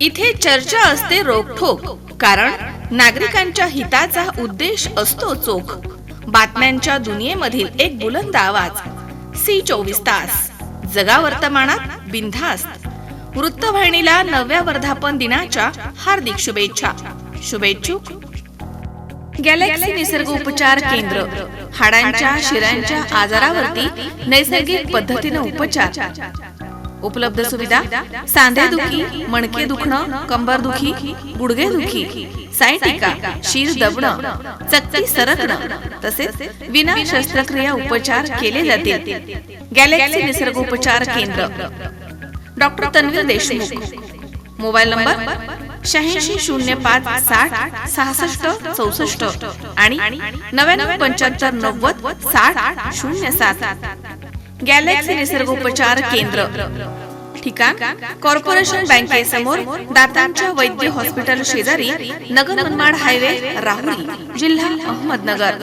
इथे चर्चा असते रोखोक कारण नागरिकांच्या हिताचा उद्देश असतो चोख. बातम्यांच्या दुनियेमधील एक बुलंद आवाज सी चोवीस तास. जगा वर्तमानात बिनधास्त. वृत्तवाहिनीला नवव्या वर्धापन दिनाच्या हार्दिक शुभेच्छा. शुभेच्छुक. गॅलेक्सी निसर्ग उपचार केंद्र. हाडांच्या शिरांच्या आजारावरती नैसर्गिक पद्धतीने उपचार. उपलब्ध सुविधा? सांधेदुखी मणके दुखणं कंबर दुखी गुडघे दुखी सायटिका शीर दबणं चकती सरकणं तसेच विना शस्त्रक्रिया उपचार केले जातील गॅलेक्सी निसर्ग उपचार केंद्र. Doctor Tanveer Deshmukh. Mobile number शहाऐंशी शून्य पाच साठ सहासष्ट चौसष्ट आणि नव्याण्णव पंच्याहत्तर नव्वद साठ शून्य सात. गॅलेक्सी निसर्गोपचार केंद्र. ठिकाण कॉर्पोरेशन बँकेसमोर दातांच्या वैद्य हॉस्पिटल शेजारी नगर मनमाड हायवे राहुरी जिल्हा अहमदनगर.